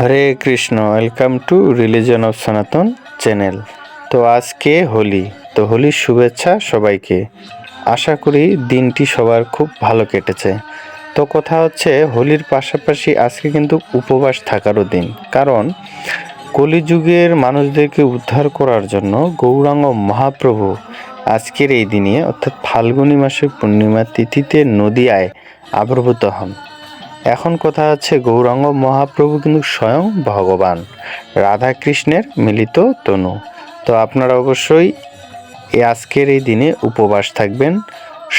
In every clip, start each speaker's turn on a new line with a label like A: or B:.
A: Hare Krishna welcome to religion of Sanatan channel তো আজকে হোলি, তো হোলির শুভেচ্ছা সবাইকে। আশা করি দিনটি সবার খুব ভালো কেটেছে। তো কথা হচ্ছে, হোলির পাশাপাশি আজকে কিন্তু উপবাস থাকারও দিন। কারণ কলিযুগের মানুষদেরকে উদ্ধার করার জন্য গৌরাঙ্গ মহাপ্রভু আজকের এই দিনে, অর্থাৎ ফাল্গুনী মাসের পূর্ণিমা তিথিতে নদিয়ায় আবির্ভূত হন। এখন কথা আছে গৌরাঙ্গ মহাপ্রভু কিন্তু স্বয়ং ভগবান রাধা কৃষ্ণের মিলিত তনু। তো আপনারা অবশ্যই আজকের এই দিনে উপবাস থাকবেন।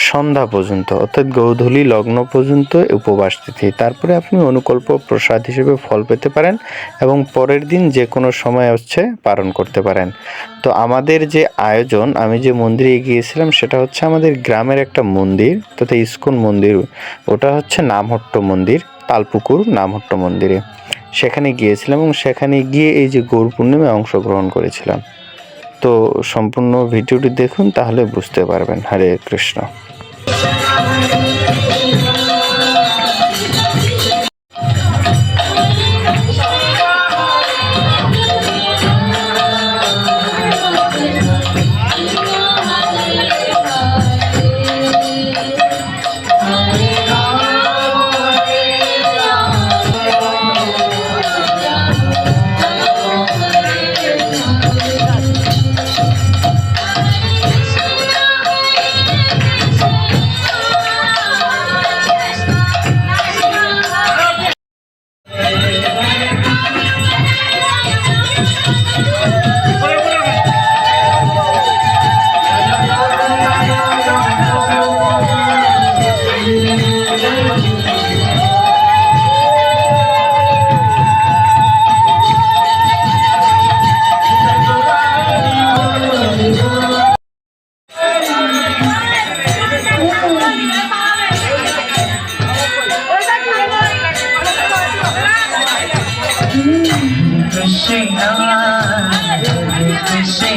A: সন্ধ্যা পর্যন্ত, অর্থাৎ গৌধূলি লগ্ন পর্যন্ত উপবাস তিথি। তারপরে আপনি অনুকল্প প্রসাদ হিসেবে ফল পেতে পারেন এবং পরের দিন যে কোনো সময় হচ্ছে পালন করতে পারেন। তো আমাদের যে আয়োজন, আমি যে মন্দিরে গিয়েছিলাম সেটা হচ্ছে আমাদের গ্রামের একটা মন্দির তথা ইস্কন মন্দির, ওটা হচ্ছে নামহট্ট মন্দির, তালপুকুর নামহট্ট মন্দিরে। সেখানে গিয়েছিলাম এবং সেখানে গিয়ে এই যে গৌর পূর্ণিমায় অংশগ্রহণ করেছিলাম। তো সম্পূর্ণ ভিডিওটি দেখুন তাহলে বুঝতে পারবেন। হরে কৃষ্ণ।